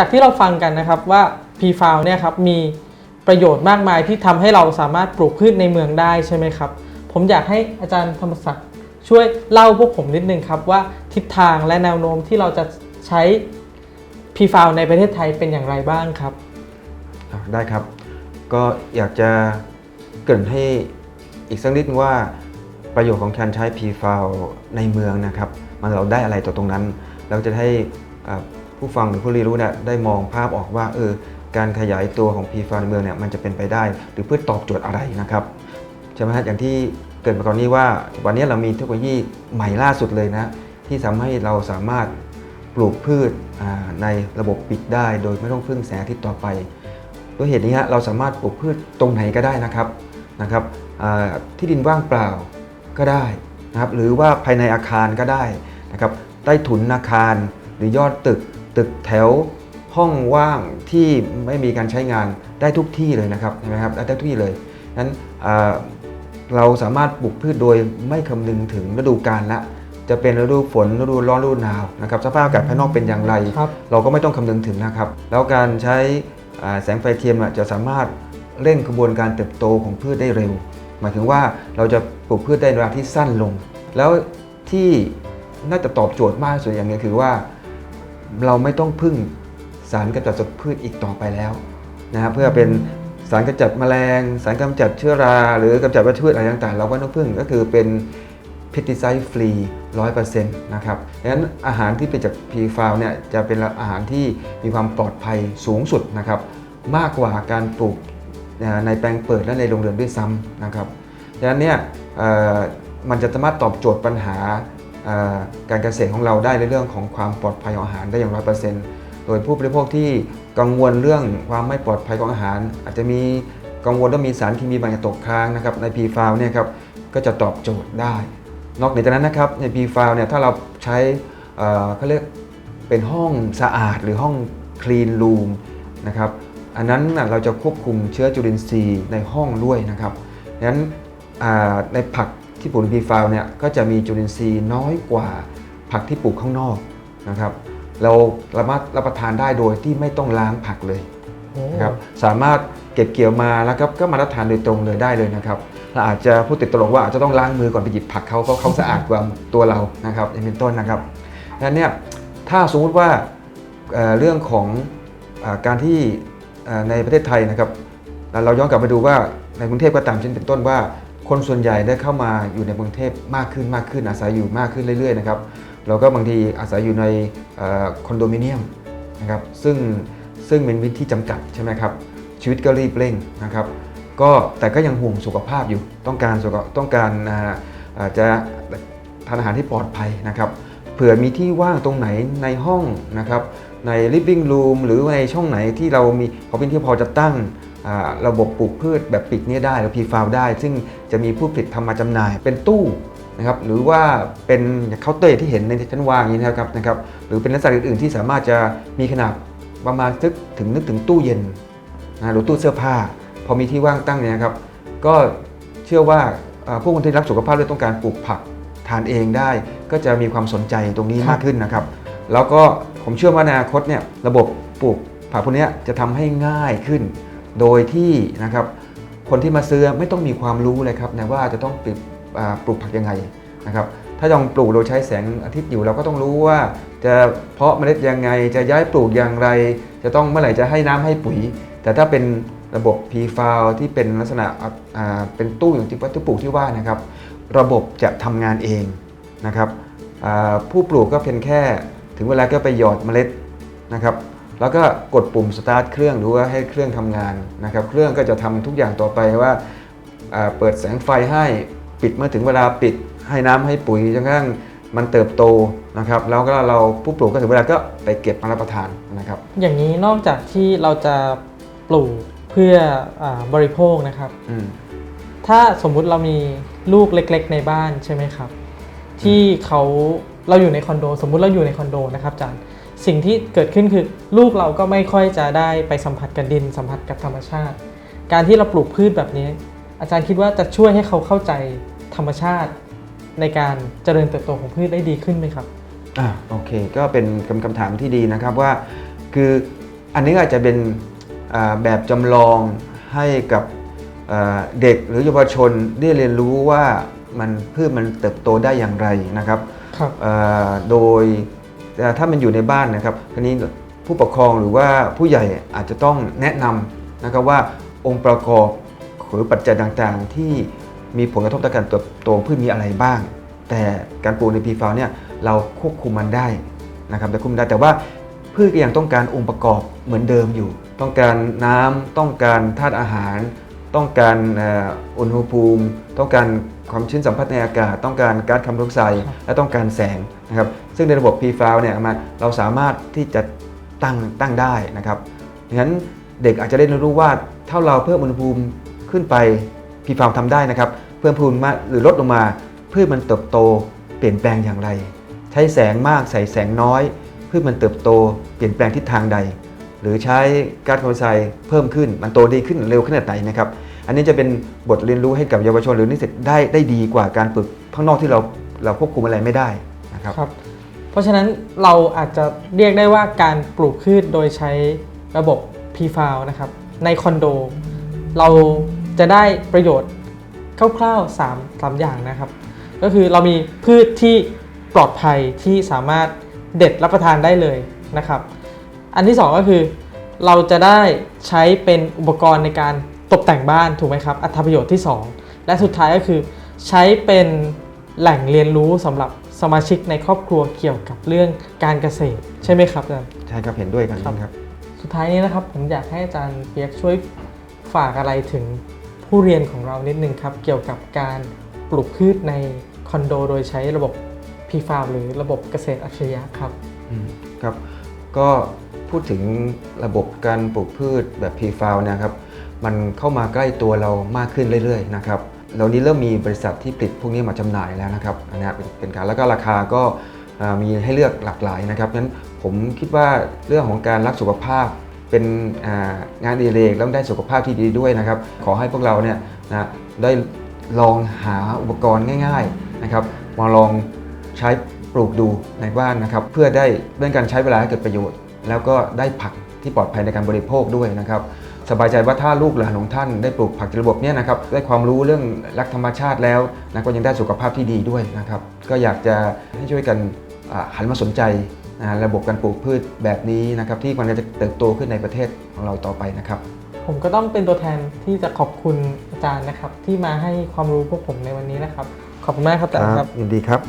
จากที่เราฟังกันนะครับว่า p f o u เนี่ยครับมีประโยชน์มากมายที่ทำให้เราสามารถปลูกพืชในเมืองได้ใช่ไหมครับ ผมอยากให้อาจารย์ธรรมศักดิ์ช่วยเล่าพวกผมนิดนึงครับว่าทิศทางและแนวโน้มที่เราจะใช้ p f o u ในประเทศไทยเป็นอย่างไรบ้างครับ ได้ครับ ก็อยากจะเกริ่นให้อีกสักนิดว่าประโยชน์ของการใช้ p f i l ในเมืองนะครับ มันเราได้อะไรต่อตรงนั้น เราจะให้อ่า ผู้ฟังหรือผู้เรียนรู้เนี่ยได้มองภาพออกว่าเออการขยายตัวของ p f i l ในเมืองเนี่ยมันจะเป็นไปได้ หรือเพื่อตอบโจทย์อะไรนะครับใช่ไหมฮะอย่างที่เกิดมาก่อนนี้ว่า วันนี้เรามีเทคโนโลยีใหม่ล่าสุดเลยนะที่ทำให้เราสามารถปลูกพืชในระบบปิดได้ โดยไม่ต้องพึ่งแสงอาทิตย์ต่อไปด้วยเหตุนี้ฮะเราสามารถปลูกพืชตรงไหนก็ได้นะครับนะครับที่ดินว่างเปล่าก็ได้นะครับหรือว่าภายในอาคารก็ได้นะครับใต้ถุนอาคารหรือยอดตึก ตึกแถวห้องว่างที่ไม่มีการใช้งานได้ทุกที่เลยนะครับเห็นไหมครับได้ทุกที่เลยนั้นอ่าเราสามารถปลูกพืชโดยไม่คำนึงถึงฤดูกาลละจะเป็นฤดูฝนฤดูร้อนฤดูหนาวนะครับสภาพอากาศภายนอกเป็นอย่างไรครับเราก็ไม่ต้องคำนึงถึงนะครับ แล้วการใช้อ่าแสงไฟเทียมอะจะสามารถเร่งกระบวนการเติบโตของพืชได้เร็ว หมายถึงว่าเราจะปลูกพืชได้ในเวลาที่สั้นลง แล้วที่น่าจะตอบโจทย์มากที่สุดอย่างหนึงคือว่า เราไม่ต้องพึ่งสารกำจัดศัตรูพืชอีกต่อไปแล้วนะครับเพื่อเป็นสารกำจัดแมลง สารกำจัดเชื้อรา หรือกำจัดวัชพืชอะไรต่างๆ เราก็ไม่ต้องพึ่งก็คือเป็น pesticide free 100%นต์นะครับดังนั้นอาหารที่เป็นจาก p f a l เนี่ยจะเป็นอาหารที่มีความปลอดภัยสูงสุดนะครับมากกว่าการปลูกในแปลงเปิดและในโรงเรือนด้วยซ้ำนะครับดังนั้นเนี่ยมันจะสามารถตอบโจทย์ปัญหา การเกษตรของเราได้ในเรื่องของความปลอดภัยของอาหารได้อย่างร้อยเปอร์เซ็นต์โดยผู้บริโภคที่กังวลเรื่องความไม่ปลอดภัยของอาหาร อาจจะมีกังวลว่ามีสารเคมีบางอย่างตกค้างนะครับใน p f a l เนี่ยครับก็จะตอบโจทย์ได้ นอกเหนือจากนั้นนะครับใน p f i l e เนี่ยถ้าเราใช้เขาเรียกเป็นห้องสะอาดหรือห้อง clean room นะครับอันนั้นเราจะควบคุมเชื้อจุลินทรีย์ในห้องด้วยนะครับดังนั้นในผัก ที่ปลูกใน p f i l e เนี่ยก็จะมีจุลินทรีย์น้อยกว่าผักที่ปลูกข้างนอกนะครับเราสามารถรับประทานได้โดยที่ไม่ต้องล้างผักเลยนะครับสามารถเก็บเกี่ยวมาแล้วก็ก็มารับประทานโดยตรงเลยได้เลยนะครับเราอาจจะพูดติดตลกว่าอาจจะต้องล้างมือก่อนไปหยิบผักเขาเพราะเขาสะอาดกว่าตัวเรานะครับอย่างเป็นต้นนะครับดังนั้นเนี่ยถ้าสมมติว่าเเรื่องของอการที่ในประเทศไทยนะครับเราย้อนกลับมาดูว่าในกรุงเทพก็ตามเช่นเป็นต้นว่า คนส่วนใหญ่ได้เข้ามาอยู่ในกรุงเทพมากขึ้นมากขึ้น อาศัยอยู่มากขึ้นเรื่อยๆนะครับเราก็บางทีอาศัยอยู่ในอคอนโดมิเนียมนะครับซึ่งซึ่งเป็นวิธีจำกัดใช่ไหมครับชีวิตก็รีบเร่งนะครับก็แต่ก็ยังห่วงสุขภาพอยู่ต้องการสุขต้องการาจะทานอาหารที่ปลอดภัยนะครับเผื่อมีที่ว่างตรงไหนในห้องนะครับใน living room หรือในช่องไหนที่เรามีพอเป็นที่พอจะตั้ง ระบบปลูกพืชแบบปิดเนี่ยได้หรือพีฟาวได้ ซึ่งจะมีผู้ผลิตทำมาจำหน่ายเป็นตู้นะครับหรือว่าเป็นเคาน์เตอร์ที่เห็นในชั้นวางอย่างนี้นะครับนะครับ หรือเป็นลักษณะอื่นๆที่สามารถจะมีขนาดประมาณนึกถึงนึกถึงตู้เย็นนะหรือตู้เสื้อผ้า พอมีที่ว่างตั้งเนี่ยครับ ก็เชื่อว่าผู้คนที่รักสุขภาพและต้องการปลูกผักทานเองได้ ก็จะมีความสนใจตรงนี้มากขึ้นนะครับ แล้วก็ผมเชื่อว่าในอนาคตเนี่ยระบบปลูกผักพวกนี้จะทำให้ง่ายขึ้น โดยที่นะครับคนที่มาซื้อไม่ต้องมีความรู้เลยครับนะว่าจะต้องปลูกปลูกผักยังไงนะครับถ้าลองปลูกโดยใช้แสงอาทิตย์อยู่เราก็ต้องรู้ว่า จะเพาะเมล็ดยังไง จะย้ายปลูกอย่างไร จะต้องเมื่อไหร่จะให้น้ำให้ปุ๋ย แต่ถ้าเป็นระบบ p f i l ที่เป็นลักษณะเป็นตู้อย่างที่วัตถุปลูกที่ว่านะครับ ระบบจะทำงานเองนะครับผู้ปลูกก็เพียงแค่ ถึงเวลาก็ไปหยอดเมล็ดนะครับ แล้วก็กดปุ่ม start เครื่องหรือว่าให้เครื่องทำงานนะครับ เครื่องก็จะทำทุกอย่างต่อไปว่าอ่าเปิดแสงไฟให้ปิดเมื่อถึงเวลาปิดให้น้ำให้ปุ๋ยจนกระทั่งมันเติบโตนะครับ แล้วก็เราผู้ปลูกก็ถึงเวลาก็ไปเก็บมารับประทานนะครับ อย่างนี้นอกจากที่เราจะปลูกเพื่ออาบริโภคนะครับอืมถ้าสมมุติเรามีลูกเล็ก ๆ ในบ้านใช่ไหมครับ ที่เขาเราอยู่ในคอนโด สมมุติเราอยู่ในคอนโดนะครับอาจารย์ สิ่งที่เกิดขึ้นคือลูกเราก็ไม่ค่อยจะได้ไปสัมผัสกับดินสัมผัสกับธรรมชาติ การที่เราปลูกพืชแบบนี้ อาจารย์คิดว่าจะช่วยให้เขาเข้าใจธรรมชาติ ในการเจริญเติบโตของพืชได้ดีขึ้นไหมครับอ่าโอเค ก็เป็นคำคำถามที่ดีนะครับว่า คืออันนี้อาจจะเป็นอ่าแบบจำลองให้กับอ่าเด็กหรือเยาวชนได้เรียนรู้ว่ามันพืชมันเติบโตได้อย่างไรนะครับครับอ่าโดย แต่ถ้ามันอยู่ในบ้านนะครับทีนี้ผู้ปกครองหรือว่าผู้ใหญ่อาจจะต้องแนะนำนะครับว่าองค์ประกอบหรือปัจจัยต่างๆ ที่มีผลกระทบต่อการเติบโตพืชมีอะไรบ้าง แต่การปลูกในพีฟาวเนี่ยเราควบคุมมันได้นะครับแต่ควบคุมได้แต่ว่าพืชก็ยังต้องการองค์ประกอบเหมือนเดิมอยู่ ต้องการน้ำต้องการธาตุอาหาร ต้องการเอ่ออุณหภูมิ ต้องการความชื้นสัมผัสในอากาศ ต้องการก๊าซคาร์บอนไดออกไซด์และต้องการแสงนะครับซึ่งในระบบ p f a l เนี่ยมันเราสามารถที่จะตั้งตั้งได้นะครับงั้นเด็กอาจจะได้เรียนรู้ว่าถ้าเราเพิ่มอุณหภูมิขึ้นไป p f a l ทำได้นะครับ เพิ่มอุณหภูมิมากหรือลดลงมาพืชมันเติบโตเปลี่ยนแปลงอย่างไร ใช้แสงมากใส่แสงน้อยพืชมันเติบโตเปลี่ยนแปลงทิศทางใด หรือใช้ก๊าซคาร์บอนไดออกไซด์เพิ่มขึ้น มันโตดีขึ้นเร็วขนาดไหนนะครับ อันนี้จะเป็นบทเรียนรู้ให้กับเยาวชนหรือนิสิตได้ได้ดีกว่าการฝึกข้างนอกที่เราเราควบคุมอะไรไม่ได้นะครับ ครับ เพราะฉะนั้นเราอาจจะเรียกได้ว่าการปลูกพืชโดยใช้ระบบ p f a l นะครับ ในคอนโด เราจะได้ประโยชน์คร่าวๆ3 3อย่างนะครับ ก็คือเรามีพืชที่ปลอดภัยที่สามารถเด็ดรับประทานได้เลยนะครับ อันที่ 2 ก็คือ เราจะได้ใช้เป็นอุปกรณ์ในการตกแต่งบ้านถูกไหมครับ อัตประโยชน์ที่ 2 และสุดท้ายก็คือ ใช้เป็นแหล่งเรียนรู้สำหรับสมาชิกในครอบครัวเกี่ยวกับเรื่องการเกษตร ใช่ไหมครับอาจารย์ใช่ครับเห็นด้วยกันครับครับ สุดท้ายนี้นะครับผมอยากให้อาจารย์เปียกช่วยฝากอะไรถึงผู้เรียนของเรานิดนึงครับ เกี่ยวกับการปลูกพืชในคอนโด โดยใช้ระบบ p f a r m หรือระบบเกษตรอัจฉริยะครับอืมครับ ก็ พูดถึงระบบการปลูกพืชแบบ p f a l นะครับ มันเข้ามาใกล้ตัวเรามากขึ้นเรื่อยๆนะครับเรานี้เริ่มมีบริษัทที่ผลิตพวกนี้มาจำหน่ายแล้วนะครับอันนี้เป็นการแล้วก็ราคาก็มีให้เลือกหลากหลายนะครับงั้นผมคิดว่าเรื่องของการรักสุขภาพเป็นงานดีเลกแล้วได้สุขภาพที่ดีด้วยนะครับ ขอให้พวกเราเนี่ยนะได้ลองหาอุปกรณ์ง่ายๆนะครับมาลองใช้ปลูกดูในบ้านนะครับ เพื่อได้เป็นการใช้เวลาให้เกิดประโยชน์ แล้วก็ได้ผักที่ปลอดภัยในการบริโภคด้วยนะครับสบายใจว่าถ้าลูกหลานของท่านได้ปลูกผักในระบบเนี้นะครับได้ความรู้เรื่องรักธรรมชาติแล้วนะก็ยังได้สุขภาพที่ดีด้วยนะครับก็อยากจะให้ช่วยกันอ่าหันมาสนใจนะระบบการปลูกพืชแบบนี้นะครับที่มันจะเติบโตขึ้นในประเทศของเราต่อไปนะครับ ผมก็ต้องเป็นตัวแทนที่จะขอบคุณอาจารย์นะครับ ที่มาให้ความรู้พวกผมในวันนี้นะครับ ขอบคุณมากครับอาจารย์ครับยินดีครับ